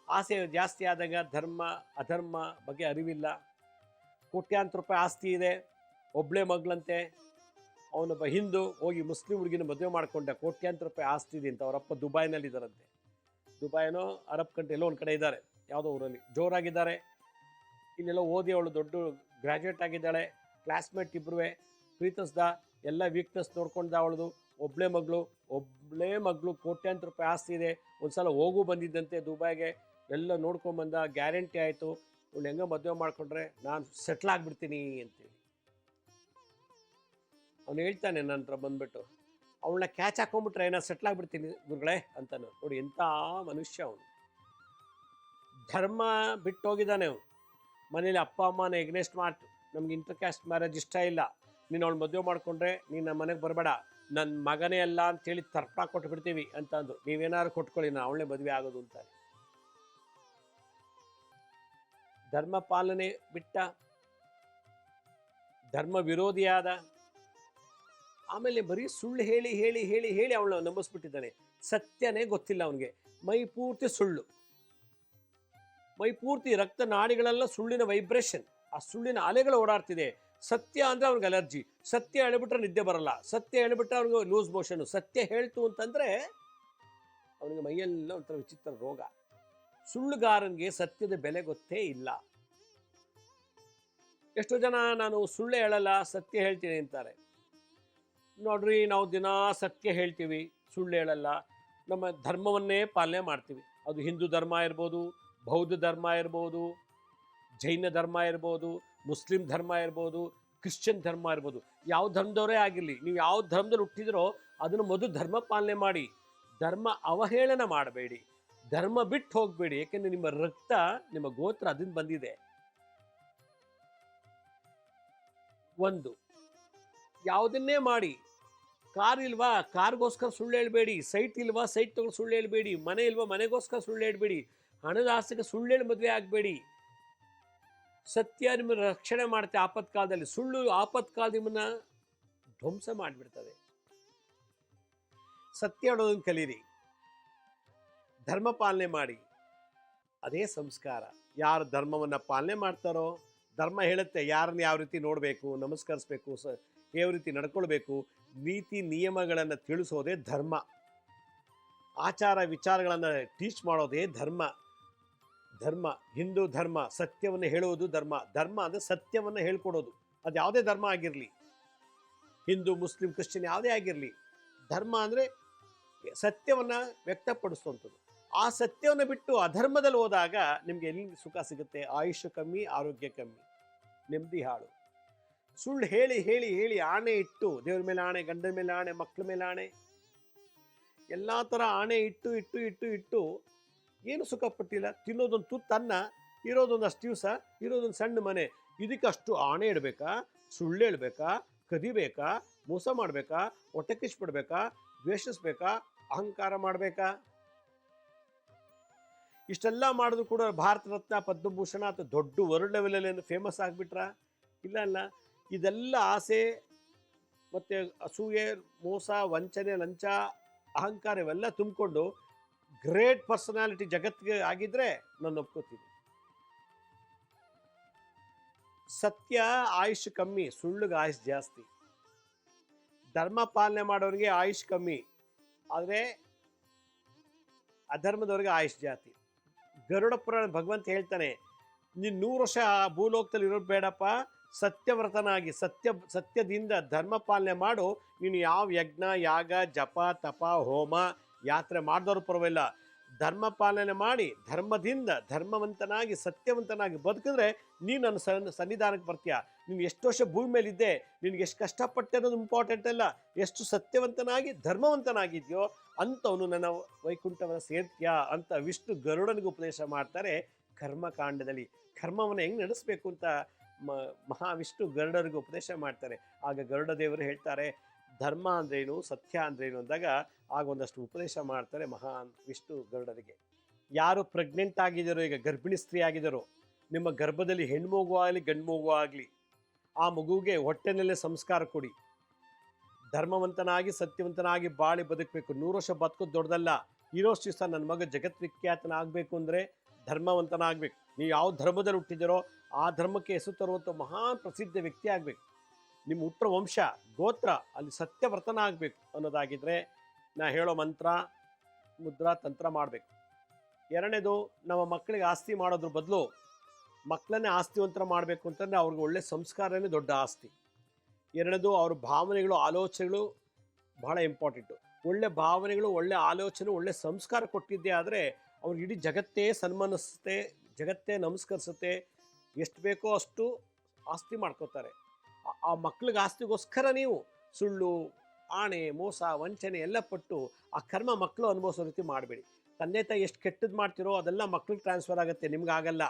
A: ಆಸೆ ಜಾಸ್ತಿ ಆದಾಗ ಧರ್ಮ, ಅಧರ್ಮ ಬಗ್ಗೆ ಅರಿವಿಲ್ಲ. ಕೋಟ್ಯಾಂತರ ರೂಪಾಯಿ ಆಸ್ತಿ ಇದೆ. ಒಬ್ಳೆ ಮಗಳಂತೆ, ಅವನೊಬ್ಬ ಹಿಂದೂ, ಹೋಗಿ ಮುಸ್ಲಿಂ ಹುಡುಗಿನ ಮದುವೆ ಮಾಡ್ಕೊಂಡ. ಕೋಟ್ಯಾಂತರ ರೂಪಾಯಿ ಆಸ್ತಿ ಇದೆ ಅಂತ ಅವರಪ್ಪ ದುಬೈನಲ್ಲಿ ಇದ್ದಾರಂತೆ. ದುಬೈನೋ ಅರಬ್ ಕಂಟ್ರಿ ಎಲ್ಲೋ ಒಂದು ಕಡೆ ಇದ್ದಾರೆ. ಯಾವುದೋ ಊರಲ್ಲಿ ಜೋರಾಗಿದ್ದಾರೆ. ಇಲ್ಲೆಲ್ಲ ಓದಿ ಅವಳು ದೊಡ್ಡ ಗ್ರ್ಯಾಜುಯೇಟ್ ಆಗಿದ್ದಾಳೆ. ಕ್ಲಾಸ್ಮೇಟ್ ಇಬ್ಬರು ಪ್ರೀತಿಸ್ದ, ಎಲ್ಲ ವೀಕ್ನೆಸ್ ನೋಡ್ಕೊಂಡ ಅವಳದು ಒಬ್ಬಳೇ ಮಗಳು ಒಬ್ಬಳೇ ಮಗಳು ಕೋಟ್ಯಾಂತರ ರೂಪಾಯಿ ಆಸ್ತಿ ಇದೆ ಒಂದು ಸಲ ಹೋಗು ಬಂದಿದ್ದಂತೆ ದುಬೈಗೆ, ಎಲ್ಲ ನೋಡ್ಕೊಂಬಂದ ಗ್ಯಾರಂಟಿ ಆಯಿತು ಇವಳು ಹೆಂಗೆ ಮದುವೆ ಮಾಡಿಕೊಂಡ್ರೆ ನಾನು ಸೆಟ್ಲ್ ಆಗಿಬಿಡ್ತೀನಿ ಅಂತೇಳಿ. ಅವನು ಹೇಳ್ತಾನೆ ನನ್ನ ಹತ್ರ ಬಂದ್ಬಿಟ್ಟು, ಅವಳನ್ನ ಕ್ಯಾಚ್ ಹಾಕೊಂಡ್ಬಿಟ್ರೆ ನಾನು ಸೆಟ್ಲ್ ಆಗಿಬಿಡ್ತೀನಿ ಗುರುಗಳೇ ಅಂತ ನೋಡಿ ಎಂಥ ಮನುಷ್ಯ ಅವನು. ಧರ್ಮ ಬಿಟ್ಟು ಹೋಗಿದ್ದಾನೆ ಅವನು. ಮನೇಲಿ ಅಪ್ಪ ಅಮ್ಮನ ಎಗ್ನೆಸ್ಟ್ ಮಾತು ನಮ್ಗೆ ಇಂಟರ್ ಕ್ಯಾಸ್ಟ್ ಮ್ಯಾರೇಜ್ ಇಷ್ಟ ಇಲ್ಲ. ನೀನು ಅವಳು ಮದುವೆ ಮಾಡ್ಕೊಂಡ್ರೆ ನೀನು ನಮ್ಮ ಮನೆಗೆ ಬರಬೇಡ. ನನ್ನ ಮಗನೇ ಅಲ್ಲ ಅಂತೇಳಿ ತರ್ಪಣ ಕೊಟ್ಟು ಬಿಡ್ತೀವಿ ಅಂತ ಅಂದು ನೀವೇನಾದ್ರು ಕೊಟ್ಕೊಳ್ಳಿ, ನಾ ಅವಳೇ ಮದುವೆ ಆಗೋದು ಅಂತ ಧರ್ಮ ಪಾಲನೆ ಬಿಟ್ಟ ಧರ್ಮ ವಿರೋಧಿಯಾದ ಆಮೇಲೆ ಬರೀ ಸುಳ್ಳು ಹೇಳಿ ಹೇಳಿ ಹೇಳಿ ಹೇಳಿ ಅವಳನ್ನ ನಂಬಿಸ್ಬಿಟ್ಟಿದ್ದಾನೆ ಸತ್ಯನೇ ಗೊತ್ತಿಲ್ಲ ಅವನಿಗೆ. ಮೈ ಪೂರ್ತಿ ಸುಳ್ಳು. ಮೈ ಪೂರ್ತಿ ರಕ್ತ ನಾಡಿಗಳೆಲ್ಲ ಸುಳ್ಳಿನ ವೈಬ್ರೇಷನ್ ಆ ಸುಳ್ಳಿನ ಅಲೆಗಳು ಓಡಾಡ್ತಿದೆ. ಸತ್ಯ ಅಂದರೆ ಅವ್ನಿಗೆ ಅಲರ್ಜಿ. ಸತ್ಯ ಹೇಳಿಬಿಟ್ರೆ ನಿದ್ದೆ ಬರಲ್ಲ. ಸತ್ಯ ಹೇಳಿಬಿಟ್ರೆ ಅವ್ನಿಗೆ ಲೂಸ್ ಮೋಷನ್ ಸತ್ಯ ಹೇಳ್ತು ಅಂತಂದರೆ ಅವನಿಗೆ ಮೈಯೆಲ್ಲ ಒಂಥರ ವಿಚಿತ್ರ ರೋಗ. ಸುಳ್ಳುಗಾರನಿಗೆ ಸತ್ಯದ ಬೆಲೆ ಗೊತ್ತೇ ಇಲ್ಲ. ಎಷ್ಟೋ ಜನ ನಾನು ಸುಳ್ಳು ಹೇಳಲ್ಲ, ಸತ್ಯ ಹೇಳ್ತೀನಿ ಅಂತಾರೆ. ನೋಡ್ರಿ, ನಾವು ದಿನಾ ಸತ್ಯ ಹೇಳ್ತೀವಿ, ಸುಳ್ಳು ಹೇಳಲ್ಲ. ನಮ್ಮ ಧರ್ಮವನ್ನೇ ಪಾಲನೆ ಮಾಡ್ತೀವಿ. ಅದು ಹಿಂದೂ ಧರ್ಮ ಇರ್ಬೋದು, ಬೌದ್ಧ ಧರ್ಮ ಇರ್ಬೋದು ಜೈನ ಧರ್ಮ ಇರ್ಬೋದು, ಮುಸ್ಲಿಂ ಧರ್ಮ ಇರ್ಬೋದು, ಕ್ರಿಶ್ಚಿಯನ್ ಧರ್ಮ ಇರ್ಬೋದು, ಯಾವ ಧರ್ಮದವರೇ ಆಗಿರಲಿ, ನೀವು ಯಾವ ಧರ್ಮದಲ್ಲಿ ಹುಟ್ಟಿದ್ರೋ ಅದನ್ನು ಮೊದಲು ಧರ್ಮ ಪಾಲನೆ ಮಾಡಿ, ಧರ್ಮ ಅವಹೇಳನ ಮಾಡಬೇಡಿ, ಧರ್ಮ ಬಿಟ್ಟು ಹೋಗಬೇಡಿ ಯಾಕೆಂದ್ರೆ ನಿಮ್ಮ ರಕ್ತ, ನಿಮ್ಮ ಗೋತ್ರ ಅದನ್ನು ಬಂದಿದೆ. ಒಂದು, ಯಾವುದನ್ನೇ ಮಾಡಿ, ಕಾರ್ ಇಲ್ವಾ, ಕಾರ್ಗೋಸ್ಕರ ಸುಳ್ಳು ಹೇಳಬೇಡಿ, ಸೈಟ್ ಇಲ್ವಾ, ಸೈಟ್ ತಗೊಂಡು ಸುಳ್ಳು ಹೇಳಬೇಡಿ, ಮನೆ ಇಲ್ವಾ, ಮನೆಗೋಸ್ಕರ ಸುಳ್ಳು ಹೇಳ್ಬೇಡಿ, ಹಣದ ಆಸೆಗೆ ಸುಳ್ಳು ಹೇಳಿ ಮದುವೆ ಆಗಬೇಡಿ. ಸತ್ಯ ನಿಮ್ಮನ್ನು ರಕ್ಷಣೆ ಮಾಡುತ್ತೆ ಆಪತ್ಕಾಲದಲ್ಲಿ. ಸುಳ್ಳು ಆಪತ್ಕಾಲ ನಿಮ್ಮನ್ನ ಧ್ವಂಸ ಮಾಡಿಬಿಡ್ತದೆ. ಸತ್ಯ ಹೇಳೋದನ್ನು ಕಲೀರಿ. ಧರ್ಮ ಪಾಲನೆ ಮಾಡಿ. ಅದೇ ಸಂಸ್ಕಾರ. ಯಾರು ಧರ್ಮವನ್ನು ಪಾಲನೆ ಮಾಡ್ತಾರೋ, ಧರ್ಮ ಹೇಳುತ್ತೆ, ಯಾರನ್ನ ಯಾವ ರೀತಿ ನೋಡಬೇಕು, ನಮಸ್ಕರಿಸ್ಬೇಕು, ಸ ಯಾವ ರೀತಿ ನಡ್ಕೊಳ್ಬೇಕು, ನೀತಿ ನಿಯಮಗಳನ್ನು ತಿಳಿಸೋದೇ ಧರ್ಮ. ಆಚಾರ ವಿಚಾರಗಳನ್ನು ಟೀಚ್ ಮಾಡೋದೇ ಧರ್ಮ. ಧರ್ಮ, ಹಿಂದೂ ಧರ್ಮ, ಸತ್ಯವನ್ನು ಹೇಳುವುದು ಧರ್ಮ. ಧರ್ಮ ಅಂದರೆ ಸತ್ಯವನ್ನು ಹೇಳ್ಕೊಡೋದು. ಅದು ಯಾವುದೇ ಧರ್ಮ ಆಗಿರಲಿ, ಹಿಂದೂ, ಮುಸ್ಲಿಂ, ಕ್ರಿಶ್ಚಿಯನ್ ಯಾವುದೇ ಆಗಿರಲಿ, ಧರ್ಮ ಅಂದರೆ ಸತ್ಯವನ್ನು ವ್ಯಕ್ತಪಡಿಸುವಂಥದ್ದು. ಆ ಸತ್ಯವನ್ನು ಬಿಟ್ಟು ಅಧರ್ಮದಲ್ಲಿ ಹೋದಾಗ ನಿಮಗೆ ಎಲ್ಲಿ ಸುಖ ಸಿಗುತ್ತೆ? ಆಯುಷ್ಯ ಕಮ್ಮಿ, ಆರೋಗ್ಯ ಕಮ್ಮಿ, ನೆಮ್ಮದಿ ಹಾಳು. ಸುಳ್ಳು ಹೇಳಿ ಹೇಳಿ ಹೇಳಿ ಆಣೆ ಇಟ್ಟು, ದೇವ್ರ ಮೇಲೆ ಆಣೆ, ಗಂಡನ ಮೇಲೆ ಆಣೆ ಮಕ್ಕಳ ಮೇಲೆ ಆಣೆ, ಎಲ್ಲ ಥರ ಆಣೆ ಇಟ್ಟು ಇಟ್ಟು ಇಟ್ಟು ಇಟ್ಟು ಏನು ಸುಖ ಪಟ್ಟಿಲ್ಲ? ತಿನ್ನೋದೊಂದು ತುತ್ತನ್ನ ಇರೋದೊಂದು ಅಷ್ಟು ದಿವಸ, ಇರೋದೊಂದು ಸಣ್ಣ ಮನೆ. ಇದಕ್ಕೆ ಅಷ್ಟು ಆಣೆ ಇಡಬೇಕಾ? ಸುಳ್ಳು ಹೇಳ್ಬೇಕಾ? ಕದಿಬೇಕಾ? ಮೋಸ ಮಾಡಬೇಕಾ? ಹೊಟ್ಟೆ ಕಿಚ್ಬಿಡ್ಬೇಕಾ? ದ್ವೇಷಿಸ್ಬೇಕಾ? ಅಹಂಕಾರ ಮಾಡಬೇಕಾ? ಇಷ್ಟೆಲ್ಲ ಮಾಡಿದ್ರು ಕೂಡ ಭಾರತ ರತ್ನ, ಪದ್ಮಭೂಷಣ ಅಥವಾ ದೊಡ್ಡ ವರ್ಲ್ಡ್ ಲೆವೆಲಲ್ಲಿ ಏನು ಫೇಮಸ್ ಆಗಿಬಿಟ್ರ? ಇಲ್ಲ ಅಲ್ಲ. ಇದೆಲ್ಲ ಆಸೆ, ಮತ್ತು ಅಸೂಯೆ, ಮೋಸ, ವಂಚನೆ, ಲಂಚ, ಅಹಂಕಾರ ಇವೆಲ್ಲ ತುಂಬಿಕೊಂಡು ಗ್ರೇಟ್ ಪರ್ಸನಾಲಿಟಿ ಜಗತ್ತಿಗೆ ಆಗಿದ್ರೆ ನಾನು ಒಪ್ಕೋತೀನಿ. ಸತ್ಯ ಆಯುಷ್ ಕಮ್ಮಿ, ಸುಳ್ಳಿಗೆ ಆಯುಷ್ ಜಾಸ್ತಿ. ಧರ್ಮ ಪಾಲನೆ ಮಾಡೋರಿಗೆ ಆಯುಷ್ ಕಮ್ಮಿ. ಆದರೆ ಅಧರ್ಮದವ್ರಿಗೆ ಆಯುಷ್ ಜಾಸ್ತಿ. ಗರುಡ ಪುರಾಣ ಭಗವಂತ ಹೇಳ್ತಾನೆ, ನೀನು ನೂರು ವರ್ಷ ಆ ಭೂಲೋಕದಲ್ಲಿ ಇರೋದು ಬೇಡಪ್ಪ. ಸತ್ಯವ್ರತನಾಗಿ, ಸತ್ಯ, ಸತ್ಯದಿಂದ ಧರ್ಮ ಪಾಲನೆ ಮಾಡು. ನೀನು ಯಾವ ಯಜ್ಞ, ಯಾಗ, ಜಪ, ತಪ, ಹೋಮ ಯಾತ್ರೆ ಮಾಡಿದವ್ರ ಪರವಾಗಿಲ್ಲ. ಧರ್ಮ ಪಾಲನೆ ಮಾಡಿ, ಧರ್ಮದಿಂದ ಧರ್ಮವಂತನಾಗಿ, ಸತ್ಯವಂತನಾಗಿ ಬದುಕಿದ್ರೆ ನೀನು ನನ್ನ ಸನ್, ಸನ್ನಿಧಾನಕ್ಕೆ ಬರ್ತೀಯ. ನೀನು ಎಷ್ಟು ವರ್ಷ ಭೂಮಿ ಮೇಲಿದ್ದೆ, ನಿನಗೆ ಎಷ್ಟು ಕಷ್ಟಪಟ್ಟೆ ಅನ್ನೋದು ಇಂಪಾರ್ಟೆಂಟ್ ಅಲ್ಲ. ಎಷ್ಟು ಸತ್ಯವಂತನಾಗಿ, ಧರ್ಮವಂತನಾಗಿದೆಯೋ ಅಂಥವನು ನನ್ನ ವೈಕುಂಠವನ್ನು ಸೇರ್ತೀಯ ಅಂತ ವಿಷ್ಣು ಗರುಡನಿಗೆ ಉಪದೇಶ ಮಾಡ್ತಾರೆ ಕರ್ಮಕಾಂಡದಲ್ಲಿ. ಕರ್ಮವನ್ನು ಹೆಂಗೆ ನಡೆಸಬೇಕು ಅಂತ ಮಹಾವಿಷ್ಣು ಗರುಡರಿಗೆ ಉಪದೇಶ ಮಾಡ್ತಾರೆ. ಆಗ ಗರುಡ ದೇವರು ಹೇಳ್ತಾರೆ ಧರ್ಮ ಅಂದ್ರೇನು, ಸತ್ಯ ಅಂದ್ರೇನು ಅಂದಾಗ ಆಗ ಒಂದಷ್ಟು ಉಪದೇಶ ಮಾಡ್ತಾರೆ ಮಹಾನ್ ವಿಷ್ಣು ಗರುಡರಿಗೆ. ಯಾರು ಪ್ರೆಗ್ನೆಂಟ್ ಆಗಿದ್ದಾರೋ ಈಗ ಗರ್ಭಿಣಿ ಸ್ತ್ರೀ ಆಗಿದ್ದಾರೋ ನಿಮ್ಮ ಗರ್ಭದಲ್ಲಿ ಹೆಣ್ಣು ಮಗು ಆಗಲಿ, ಗಂಡು ಮಗು ಆಗಲಿ, ಆ ಮಗುವಿಗೆ ಹೊಟ್ಟೆನಲ್ಲೇ ಸಂಸ್ಕಾರ ಕೊಡಿ. ಧರ್ಮವಂತನಾಗಿ, ಸತ್ಯವಂತನಾಗಿ ಬಾಳಿ ಬದುಕಬೇಕು. ನೂರು ವರ್ಷ ಬದುಕು ದೊಡ್ಡದಲ್ಲ. ಇರೋಷ್ಟು ದಿವಸ ನನ್ನ ಮಗ ಜಗತ್ವಿಖ್ಯಾತನಾಗಬೇಕು ಅಂದರೆ ಧರ್ಮವಂತನಾಗಬೇಕು. ನೀವು ಯಾವ ಧರ್ಮದಲ್ಲಿ ಹುಟ್ಟಿದಿರೋ ಆ ಧರ್ಮಕ್ಕೆ ಹೆಸರು ತರುವಂಥ ಮಹಾನ್ ಪ್ರಸಿದ್ಧ ವ್ಯಕ್ತಿ ಆಗಬೇಕು. ನಿಮ್ಮ ಹುಟ್ಟರ ವಂಶ, ಗೋತ್ರ ಅಲ್ಲಿ ಸತ್ಯವ್ರತನ ಆಗಬೇಕು ಅನ್ನೋದಾಗಿದ್ರೆ ನಾ ಹೇಳೋ ಮಂತ್ರ, ಮುದ್ರಾ, ತಂತ್ರ ಮಾಡಬೇಕು. ಎರಡನೇದು ನಮ್ಮ ಮಕ್ಕಳಿಗೆ ಆಸ್ತಿ ಮಾಡೋದ್ರ ಬದಲು ಮಕ್ಕಳನ್ನೇ ಆಸ್ತಿವಂತರ ಮಾಡಬೇಕು ಅಂತಂದರೆ ಅವ್ರಿಗೆ ಒಳ್ಳೆ ಸಂಸ್ಕಾರನೇ ದೊಡ್ಡ ಆಸ್ತಿ. ಎರಡನೇದು ಅವ್ರ ಭಾವನೆಗಳು, ಆಲೋಚನೆಗಳು ಬಹಳ ಇಂಪಾರ್ಟೆಂಟು ಒಳ್ಳೆ ಭಾವನೆಗಳು, ಒಳ್ಳೆ ಆಲೋಚನೆ, ಒಳ್ಳೆ ಸಂಸ್ಕಾರ ಕೊಟ್ಟಿದ್ದೆ ಆದರೆ ಅವ್ರಿಗೆ ಇಡೀ ಜಗತ್ತೇ ಸನ್ಮಾನಿಸುತ್ತೆ, ಜಗತ್ತೇ ನಮಸ್ಕರಿಸುತ್ತೆ, ಎಷ್ಟು ಬೇಕೋ ಅಷ್ಟು ಆಸ್ತಿ ಮಾಡ್ಕೋತಾರೆ. ಆ- ಮಕ್ಳಿಗೆ ಆಸ್ತಿಗೋಸ್ಕರ ನೀವು ಸುಳ್ಳು, ಆಣೆ, ಮೋಸ, ವಂಚನೆ ಎಲ್ಲ ಪಟ್ಟು ಆ ಕರ್ಮ ಮಕ್ಕಳು ಅನುಭವಿಸೋ ರೀತಿ ಮಾಡಬೇಡಿ. ತಂದೆ ತಾಯಿ ಎಷ್ಟು ಕೆಟ್ಟದ್ದು ಮಾಡ್ತಿರೋ ಅದೆಲ್ಲ ಮಕ್ಳಿಗೆ ಟ್ರಾನ್ಸ್ಫರ್ ಆಗುತ್ತೆ, ನಿಮ್ಗೆ ಆಗಲ್ಲ.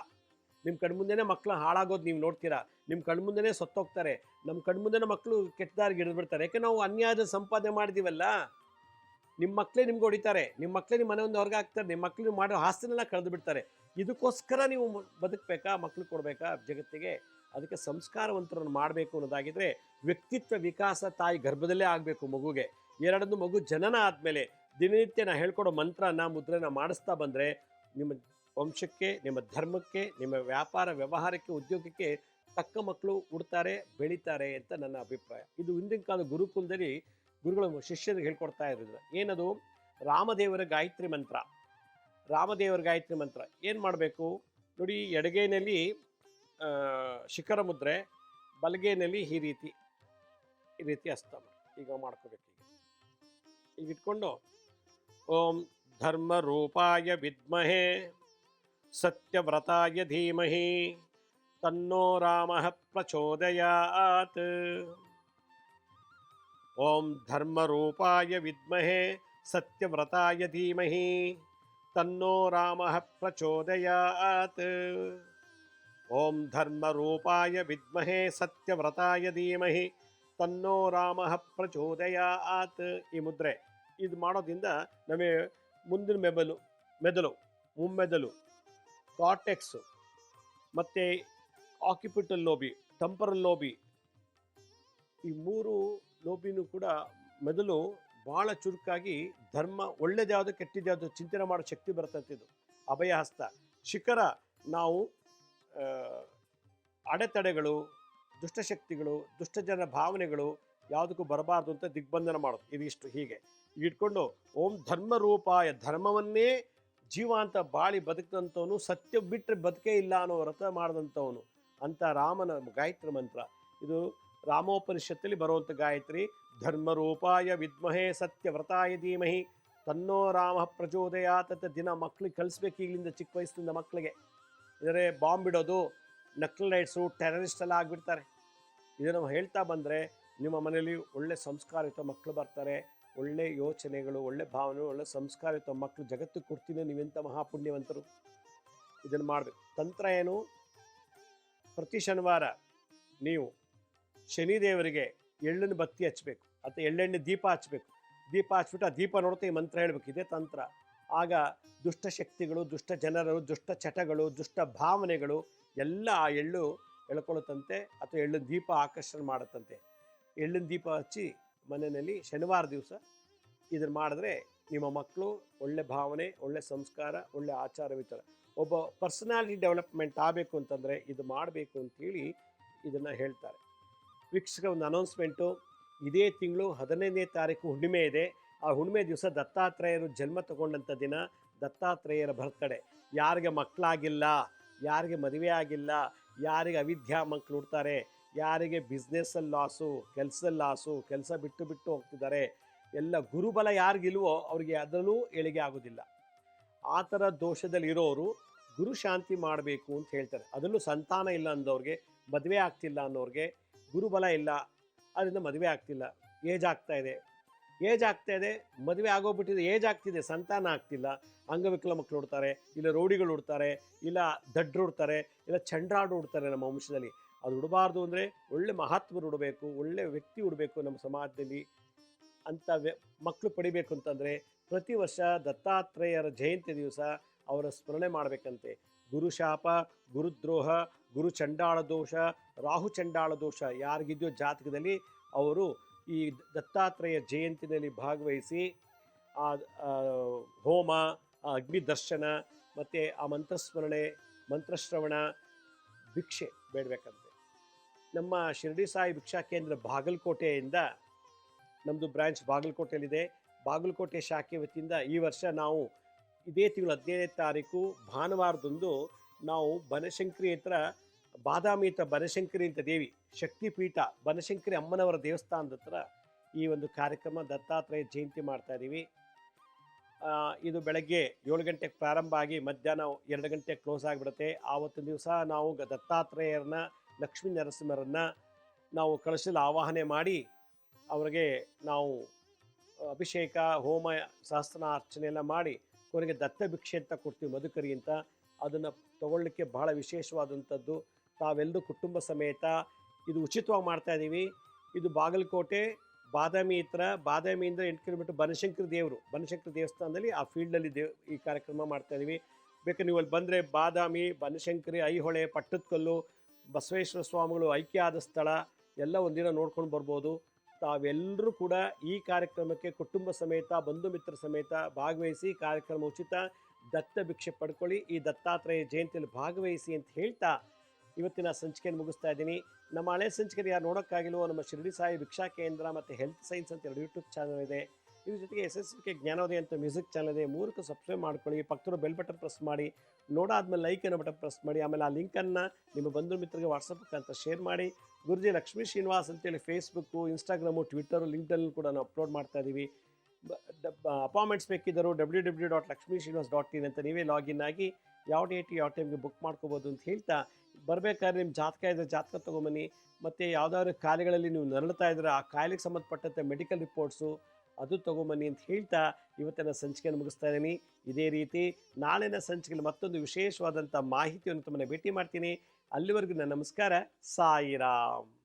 A: ನಿಮ್ಮ ಕಣ್ಮುಂದೇ ಮಕ್ಕಳು ಹಾಳಾಗೋದು ನೀವು ನೋಡ್ತೀರಾ? ನಿಮ್ಮ ಕಣ್ಮುಂದೆನೇ ಸತ್ತೋಗ್ತಾರೆ. ನಮ್ಮ ಕಣ್ಮುಂದೆನೇ ಮಕ್ಕಳು ಕೆಟ್ಟ ದಾರಿಗೆ ಹಿಡಿದ್ಬಿಡ್ತಾರೆ. ಯಾಕೆ ನಾವು ಅನ್ಯಾಯದ ಸಂಪಾದನೆ ಮಾಡಿದೀವಲ್ಲ? ನಿಮ್ಮ ಮಕ್ಕಳೇ ನಿಮ್ಗೆ ಹೊಡಿತಾರೆ. ನಿಮ್ಮ ಮಕ್ಕಳೇ ನಿಮ್ಮ ಮನೆಯಿಂದ ಹೊರಗೆ ಹಾಕ್ತಾರೆ. ನಿಮ್ಮ ಮಕ್ಕಳು ಮಾಡೋ ಆಸ್ತಿನೆಲ್ಲ ಕಳೆದು ಬಿಡ್ತಾರೆ ಇದಕ್ಕೋಸ್ಕರ ನೀವು ಬದುಕಬೇಕಾ, ಮಕ್ಳು ಕೊಡಬೇಕಾ, ಜಗತ್ತಿಗೆ? ಅದಕ್ಕೆ ಸಂಸ್ಕಾರವಂತರನ್ನು ಮಾಡಬೇಕು ಅನ್ನೋದಾಗಿದ್ರೆ ವ್ಯಕ್ತಿತ್ವ ವಿಕಾಸ ತಾಯಿ ಗರ್ಭದಲ್ಲೇ ಆಗಬೇಕು ಮಗುಗೆ. ಎರಡನ್ನು ಮಗು ಜನನ ಆದಮೇಲೆ ದಿನನಿತ್ಯ ನಾ ಹೇಳ್ಕೊಡೋ ಮಂತ್ರನ ಮುದ್ರೆನ ಮಾಡಿಸ್ತಾ ಬಂದರೆ ನಿಮ್ಮ ವಂಶಕ್ಕೆ, ನಿಮ್ಮ ಧರ್ಮಕ್ಕೆ, ನಿಮ್ಮ ವ್ಯಾಪಾರ ವ್ಯವಹಾರಕ್ಕೆ, ಉದ್ಯೋಗಕ್ಕೆ ತಕ್ಕ ಮಕ್ಕಳು ಉಡ್ತಾರೆ ಬೆಳೀತಾರೆ ಅಂತ ನನ್ನ ಅಭಿಪ್ರಾಯ. ಇದು ಹಿಂದಿನ ಕಾಲದ ಗುರುಕುಲದಲ್ಲಿ ಗುರುಗಳು ಶಿಷ್ಯರಿಗೆ ಹೇಳ್ಕೊಡ್ತಾ ಇರೋದ್ರ ಏನದು? ರಾಮದೇವರ ಗಾಯತ್ರಿ ಮಂತ್ರ. ರಾಮದೇವರ ಗಾಯತ್ರಿ ಮಂತ್ರ. ಏನು ಮಾಡಬೇಕು? ನೋಡಿ, ಎಡಗೈನಲ್ಲಿ ಶಿಖರ ಮುದ್ರೆ ಬಲಗೈನಲ್ಲಿ ಈ ರೀತಿ ಈ ರೀತಿ ಹಸ್ತ ಮಾಡಿ. ಈಗ ಮಾಡ್ಕೋಬೇಕು ಈಗ. ಈಗ ಇಟ್ಕೊಂಡು, ಓಂ ಧರ್ಮ ರೂಪಾಯ ವಿದ್ಮಹೇ, ಸತ್ಯವ್ರತಾಯ ಧೀಮಹಿ, ತನ್ನೋ ರಾಮ ಪ್ರಚೋದಯಾತ್. ಓಂ ಧರ್ಮರೂಪಾಯ ವಿದ್ಮಹೇ, ಸತ್ಯವ್ರತಾಯ ಧೀಮಹಿ, ತನ್ನೋ ರಾಮ ಪ್ರಚೋದಯಾತ್. ಓಂ ಧರ್ಮರೂಪಾಯ ವಿದ್ಮಹೇ ಸತ್ಯವ್ರತಾಯ ಧೀಮಹಿ, ತನ್ನೋ ರಾಮ ಪ್ರಚೋದಯಾತ್. ಈ ಮುದ್ರೆ ಇದು ಮಾಡೋದ್ರಿಂದ ನಮಗೆ ಮುಂದಿನ ಮೆಬಲು ಮೆದಲು ಮುಮ್ಮೆದುಳು, ಕಾರ್ಟೆಕ್ಸು, ಮತ್ತು ಆಕ್ಯುಪಿಟಲ್ ಲೋಬಿ, ಟಂಪರಲ್ ಲೋಬಿ, ಈ ಮೂರು ಲೋಬಿನೂ ಕೂಡ ಮೆದುಳು ಭಾಳ ಚುರುಕಾಗಿ ಧರ್ಮ ಒಳ್ಳೇದ್ಯಾವುದು ಕೆಟ್ಟದ್ಯಾವುದು ಚಿಂತನೆ ಮಾಡೋ ಶಕ್ತಿ ಬರ್ತದೆ ಇದು ಅಭಯ ಹಸ್ತ ಶಿಖರ, ನಾವು ಅಡೆತಡೆಗಳು, ದುಷ್ಟಶಕ್ತಿಗಳು, ದುಷ್ಟಜನ ಭಾವನೆಗಳು ಯಾವುದಕ್ಕೂ ಬರಬಾರ್ದು ಅಂತ ದಿಗ್ಬಂಧನ ಮಾಡೋದು. ಇದಿಷ್ಟು ಹೀಗೆ. ಇಟ್ಕೊಂಡು ಓಂ ಧರ್ಮ ರೂಪಾಯ ಧರ್ಮವನ್ನೇ ಜೀವ ಅಂತ ಬಾಳಿ ಬದುಕಿದಂಥವನು ಸತ್ಯ ಬಿಟ್ಟರೆ ಬದುಕೇ ಇಲ್ಲ ಅನ್ನೋ ವ್ರತ ಮಾಡಿದಂಥವನು ಅಂತ ರಾಮನ ಗಾಯತ್ರಿ ಮಂತ್ರ. ಇದು ರಾಮೋಪನಿಷತ್ತಲ್ಲಿ ಬರುವಂಥ ಗಾಯತ್ರಿ, ಧರ್ಮರೂಪಾಯ ವಿದ್ಮಹೇ ಸತ್ಯವ್ರತಾಯ ಧೀಮಹಿ, ತನ್ನೋ ರಾಮ ಪ್ರಚೋದಯ ತತ್ತ ದಿನ ಮಕ್ಳಿಗೆ ಕಲಿಸ್ಬೇಕು ಈಗಲಿಂದ ಚಿಕ್ಕ ವಯಸ್ಸಿನಿಂದ ಮಕ್ಕಳಿಗೆ ಇದರೇ ಬಾಂಬ್ ಇಡೋದು, ನಕ್ಲ್ ರೈಟ್ಸು ಟೆರರಿಸ್ಟ್ ಎಲ್ಲ ಆಗಿಬಿಡ್ತಾರೆ. ಇದನ್ನು ಹೇಳ್ತಾ ಬಂದರೆ, ನಿಮ್ಮ ಮನೆಯಲ್ಲಿ ಒಳ್ಳೆ ಸಂಸ್ಕಾರಯುತ ಮಕ್ಕಳು ಬರ್ತಾರೆ, ಒಳ್ಳೆ ಯೋಚನೆಗಳು, ಒಳ್ಳೆ ಭಾವನೆ, ಒಳ್ಳೆ ಸಂಸ್ಕಾರಯುತ ಮಕ್ಕಳು ಜಗತ್ತಿಗೆ ಕೊಡ್ತೀನಿ ನೀವೆಂಥ ಮಹಾಪುಣ್ಯವಂತರು? ಇದನ್ನು ಮಾಡಬೇಕು ತಂತ್ರ ಏನು? ಪ್ರತಿ ಶನಿವಾರ ನೀವು ಶನಿದೇವರಿಗೆ ಎಳ್ಳನ್ನು ಬತ್ತಿ ಹಚ್ಚಬೇಕು ಅಥವಾ ಎಳ್ಳೆಣ್ಣೆ ದೀಪ ಹಚ್ಚಬೇಕು ದೀಪ ಹಚ್ಬಿಟ್ಟು ಆ ದೀಪ ನೋಡ್ತಾ ಈ ಮಂತ್ರ ಹೇಳಬೇಕು, ಇದೇ ತಂತ್ರ. ಆಗ ದುಷ್ಟಶಕ್ತಿಗಳು ದುಷ್ಟ ಜನರು ದುಷ್ಟ ಚಟಗಳು ದುಷ್ಟ ಭಾವನೆಗಳು ಎಲ್ಲ ಆ ಎಳ್ಳು ಎಳ್ಕೊಳ್ಳುತ್ತಂತೆ ಅಥವಾ ಎಳ್ಳಿನ ದೀಪ ಆಕರ್ಷಣೆ ಮಾಡುತ್ತಂತೆ. ಎಳ್ಳಿನ ದೀಪ ಹಚ್ಚಿ ಮನೆಯಲ್ಲಿ ಶನಿವಾರ ದಿವಸ ಇದನ್ನು ಮಾಡಿದ್ರೆ ನಿಮ್ಮ ಮಕ್ಕಳು ಒಳ್ಳೆ ಭಾವನೆ, ಒಳ್ಳೆ ಸಂಸ್ಕಾರ, ಒಳ್ಳೆ ಆಚಾರ ವಿಚಾರ ಒಬ್ಬ ಪರ್ಸನಾಲಿಟಿ ಡೆವಲಪ್ಮೆಂಟ್ ಆಗಬೇಕು ಅಂತಂದರೆ ಇದು ಮಾಡಬೇಕು ಅಂತೇಳಿ ಇದನ್ನು ಹೇಳ್ತಾರೆ. ವೀಕ್ಷಕ ಒಂದು ಅನೌನ್ಸ್ಮೆಂಟು, ಇದೇ ತಿಂಗಳು ಹದಿನೈದನೇ ತಾರೀಕು ಹುಣ್ಣಿಮೆ ಇದೆ. ಆ ಹುಣ್ಣಿಮೆ ದಿವಸ ದತ್ತಾತ್ರೇಯರು ಜನ್ಮ ತಗೊಂಡಂಥ ದಿನ ದತ್ತಾತ್ರೇಯರ ಬರ್ತಡೆ. ಯಾರಿಗೆ ಮಕ್ಕಳಾಗಿಲ್ಲ, ಯಾರಿಗೆ ಮದುವೆ ಆಗಿಲ್ಲ, ಯಾರಿಗೆ ಅವಿದ್ಯಾ ಮಕ್ಕಳು ಹುಡ್ತಾರೆ, ಯಾರಿಗೆ ಬಿಸ್ನೆಸ್ಸಲ್ಲಿ ಲಾಸು ಕೆಲಸದಲ್ಲಿ ಲಾಸು ಕೆಲಸ ಬಿಟ್ಟು ಬಿಟ್ಟು ಹೋಗ್ತಿದ್ದಾರೆ, ಎಲ್ಲ ಗುರುಬಲ ಯಾರಿಗಿಲ್ವೋ ಅವ್ರಿಗೆ ಅದರಲ್ಲೂ ಏಳಿಗೆ ಆಗೋದಿಲ್ಲ. ಆ ಥರ ದೋಷದಲ್ಲಿ ಇರೋರು ಗುರು ಶಾಂತಿ ಮಾಡಬೇಕು ಅಂತ ಹೇಳ್ತಾರೆ. ಅದರಲ್ಲೂ ಸಂತಾನ ಇಲ್ಲ ಅಂದವ್ರಿಗೆ, ಮದುವೆ ಆಗ್ತಿಲ್ಲ ಅನ್ನೋರಿಗೆ ಗುರುಬಲ ಇಲ್ಲ, ಅದರಿಂದ ಮದುವೆ ಆಗ್ತಿಲ್ಲ, ಏಜ್ ಆಗ್ತಾ ಇದೆ. ಏಜ್ ಆಗ್ತಾ ಇದೆ, ಮದುವೆ ಆಗೋಗ್ಬಿಟ್ಟಿದೆ, ಏಜ್ ಆಗ್ತಿದೆ, ಸಂತಾನ ಆಗ್ತಿಲ್ಲ. ಅಂಗವಿಕಲ ಮಕ್ಕಳು ಹುಡ್ತಾರೆ ಇಲ್ಲ ರೌಡಿಗಳು ಹುಡ್ತಾರೆ ಇಲ್ಲ ದಡ್ರು ಹುಡ್ತಾರೆ ಇಲ್ಲ ಚಂಡ್ರಾಡು ಹುಡ್ತಾರೆ ನಮ್ಮ ವಂಶದಲ್ಲಿ. ಅದು ಉಡಬಾರ್ದು ಅಂದರೆ ಒಳ್ಳೆ ಮಹಾತ್ಮರು ಉಡಬೇಕು, ಒಳ್ಳೆ ವ್ಯಕ್ತಿ ಉಡಬೇಕು ನಮ್ಮ ಸಮಾಜದಲ್ಲಿ. ಅಂತ ವ್ಯ ಮಕ್ಕಳು ಪಡಿಬೇಕು ಅಂತಂದರೆ ಪ್ರತಿ ವರ್ಷ ದತ್ತಾತ್ರೇಯರ ಜಯಂತಿ ದಿವಸ ಅವರ ಸ್ಮರಣೆ ಮಾಡಬೇಕಂತೆ. ಗುರುಶಾಪ ಗುರುದ್ರೋಹ ಗುರು ಚಂಡಾಳ ದೋಷ ರಾಹು ಚಂಡಾಳ ದೋಷ ಯಾರಿಗಿದೆಯೋ ಜಾತಕದಲ್ಲಿ ಅವರು ಈ ದತ್ತಾತ್ರೇಯ ಜಯಂತಿನಲ್ಲಿ ಭಾಗವಹಿಸಿ ಆ ಹೋಮ, ಆ, ಅಗ್ನಿ ದರ್ಶನ, ಮತ್ತು ಆ ಮಂತ್ರಸ್ಮರಣೆ, ಮಂತ್ರಶ್ರವಣ, ಭಿಕ್ಷೆ ಬೇಡಬೇಕಂತೆ. ನಮ್ಮ ಶಿರಡಿ ಸಾಯಿ ಭಿಕ್ಷಾ ಕೇಂದ್ರ ಬಾಗಲಕೋಟೆಯಿಂದ ನಮ್ಮದು ಬ್ರಾಂಚ್ ಬಾಗಲಕೋಟೆಯಲ್ಲಿದೆ. ಬಾಗಲಕೋಟೆ ಶಾಖೆ ವತಿಯಿಂದ ಈ ವರ್ಷ ನಾವು ಇದೇ ತಿಂಗಳು ಹದಿನೈದನೇ ತಾರೀಕು ಭಾನುವಾರದಂದು ನಾವು ಬನಶಂಕರಿ ಹತ್ರ ಬಾದಾಮಿ ಹತ್ರ ಬನಶಂಕರಿ ಅಂತ ದೇವಿ, ಶಕ್ತಿಪೀಠ, ಬನಶಂಕರಿ ಅಮ್ಮನವರ ದೇವಸ್ಥಾನದ ಹತ್ರ ಈ ಒಂದು ಕಾರ್ಯಕ್ರಮ ದತ್ತಾತ್ರೇಯ ಜಯಂತಿ ಮಾಡ್ತಾ ಇದ್ದೀವಿ ಇದು ಬೆಳಗ್ಗೆ ಏಳು ಗಂಟೆಗೆ ಪ್ರಾರಂಭ ಆಗಿ ಮಧ್ಯಾಹ್ನ ಎರಡು ಗಂಟೆಗೆ ಕ್ಲೋಸ್ ಆಗಿಬಿಡುತ್ತೆ. ಆವತ್ತಿನ ದಿವಸ ನಾವು ದತ್ತಾತ್ರೇಯರನ್ನ, ಲಕ್ಷ್ಮೀ ನರಸಿಂಹರನ್ನ ನಾವು ಕಳಶದಲ್ಲಿ ಆವಾಹನೆ ಮಾಡಿ ಅವರಿಗೆ ನಾವು ಅಭಿಷೇಕ, ಹೋಮ ಸಹಸ್ರ ಅರ್ಚನೆ ಎಲ್ಲ ಮಾಡಿ ಕೊನೆಗೆ ದತ್ತ ಭಿಕ್ಷೆ ಅಂತ ಕೊಡ್ತೀವಿ ಮಧುಕರಿ ಅಂತ. ಅದನ್ನು ತಗೊಳ್ಳಿಕ್ಕೆ ಬಹಳ ವಿಶೇಷವಾದಂಥದ್ದು. ತಾವೆಲ್ಲರೂ ಕುಟುಂಬ ಸಮೇತ ಇದು ಉಚಿತವಾಗಿ ಮಾಡ್ತಾ ಇದ್ದೀವಿ ಇದು ಬಾಗಲಕೋಟೆ, ಬಾದಾಮಿ ಹತ್ರ ಬಾದಾಮಿಯಿಂದ ಎಂಟು ಕಿಲೋಮೀಟರ್ ಬನಶಂಕರಿ ದೇವರು, ಬನಶಂಕರಿ ದೇವಸ್ಥಾನದಲ್ಲಿ ಆ ಫೀಲ್ಡಲ್ಲಿ ದೇವ್ ಈ ಕಾರ್ಯಕ್ರಮ ಮಾಡ್ತಾ ಇದ್ದೀವಿ ಬೇಕಾದ್ರೆ ನೀವು ಅಲ್ಲಿ ಬಂದರೆ ಬಾದಾಮಿ, ಬನಶಂಕರಿ, ಐಹೊಳೆ, ಪಟ್ಟದಕಲ್ಲು, ಬಸವೇಶ್ವರ ಸ್ವಾಮಿಗಳು ಐಕ್ಯ ಆದ ಸ್ಥಳ, ಎಲ್ಲ ಒಂದಿನ ನೋಡ್ಕೊಂಡು ಬರ್ಬೋದು. ತಾವೆಲ್ಲರೂ ಕೂಡ ಈ ಕಾರ್ಯಕ್ರಮಕ್ಕೆ ಕುಟುಂಬ ಸಮೇತ, ಬಂಧು ಮಿತ್ರ ಸಮೇತ ಭಾಗವಹಿಸಿ ಕಾರ್ಯಕ್ರಮ ಉಚಿತ ದತ್ತ ಭಿಕ್ಷೆ ಪಡ್ಕೊಳ್ಳಿ. ಈ ದತ್ತಾತ್ರೇಯ ಜಯಂತಿಯಲ್ಲಿ ಭಾಗವಹಿಸಿ ಅಂತ ಹೇಳ್ತಾ ಇವತ್ತಿನ ಸಂಚಿಕೆಯನ್ನು ಮುಗಿಸ್ತಾ ಇದ್ದೀನಿ. ನಮ್ಮ ಹಳೆ ಸಂಚಿಕೆ ಯಾರು ನೋಡೋಕ್ಕಾಗಿಲ್ವೋ, ನಮ್ಮ ಶಿರಡಿ ಸಾಯಿ ಭಿಕ್ಷಾ ಕೇಂದ್ರ ಮತ್ತು ಹೆಲ್ತ್ ಸೈನ್ಸ್ ಅಂತ ಎರಡು ಯೂಟ್ಯೂಬ್ ಚಾನಲ್ ಇದೆ. ಇದ್ರ ಜೊತೆಗೆ ಎಸ್ ಎಸ್ ಕೆ ಜ್ಞಾನೋದಯ ಅಂತ ಮ್ಯೂಸಿಕ್ ಚಾನಲ್ ಇದೆ. ಮೂರಕ್ಕೆ ಸಬ್ಸ್ಕ್ರೈಬ್ ಮಾಡ್ಕೊಳ್ಳಿ. ಪಕ್ಕದ ಬೆಲ್ ಬಟನ್ ಪ್ರೆಸ್ ಮಾಡಿ. ನೋಡಾದ್ಮೇಲೆ ಲೈಕ್ ಅನ್ನೋ ಬಟನ್ ಪ್ರೆಸ್ ಮಾಡಿ. ಆಮೇಲೆ ಆ ಲಿಂಕನ್ನು ನಿಮ್ಮ ಬಂಧು ಮಿತ್ರರಿಗೆ ವಾಟ್ಸಪ್ ಅಂತ ಶೇರ್ ಮಾಡಿ. ಗುರುಜಿ ಲಕ್ಷ್ಮೀ ಶ್ರೀನಿವಾಸ್ ಅಂತೇಳಿ ಫೇಸ್ಬುಕ್ಕು ಇನ್ಸ್ಟಾಗ್ರಾಮು ಟ್ವಿಟ್ಟರು ಲಿಂಕ್ಡಲ್ಲಿ ಕೂಡ ನಾವು ಅಪ್ಲೋಡ್ ಮಾಡ್ತಾ ಇದ್ದೀವಿ appointments ಬೇಕಿದ್ದರು W W dot Lakshmi Srinivas dot in ಅಂತ ನೀವೇ ಲಾಗಿನ್ ಆಗಿ ಯಾವ ಡೇಟ್ ಯಾವ ಟೈಮ್ಗೆ ಬುಕ್ ಮಾಡ್ಕೋಬೋದು ಅಂತ ಹೇಳ್ತಾ ಬರಬೇಕಾದ್ರೆ ನಿಮ್ಮ ಜಾತಕ ಇದ್ದರೆ ಜಾತಕ ತೊಗೊಂಬನ್ನಿ. ಮತ್ತು ಯಾವುದಾದ್ರು ಕಾಯಿಲೆಗಳಲ್ಲಿ ನೀವು ನರಳ್ತಾ ಇದ್ದರೆ ಆ ಕಾಯಿಲೆಗೆ ಸಂಬಂಧಪಟ್ಟಂತೆ ಮೆಡಿಕಲ್ ರಿಪೋರ್ಟ್ಸು ಅದು ತೊಗೊಂಬನ್ನಿ ಅಂತ ಹೇಳ್ತಾ ಇವತ್ತಿನ ಸಂಚಿಕೆಯನ್ನು ಮುಗಿಸ್ತಾ ಇದ್ದೀನಿ. ಇದೇ ರೀತಿ ನಾಳಿನ ಸಂಚಿಕೆಯಲ್ಲಿ ಮತ್ತೊಂದು ವಿಶೇಷವಾದಂಥ ಮಾಹಿತಿಯನ್ನು ತಮ್ಮನ್ನು ಭೇಟಿ ಮಾಡ್ತೀನಿ. ಅಲ್ಲಿವರೆಗೂ ನನ್ನ ನಮಸ್ಕಾರ. ಸಾಯಿರಾಮ್.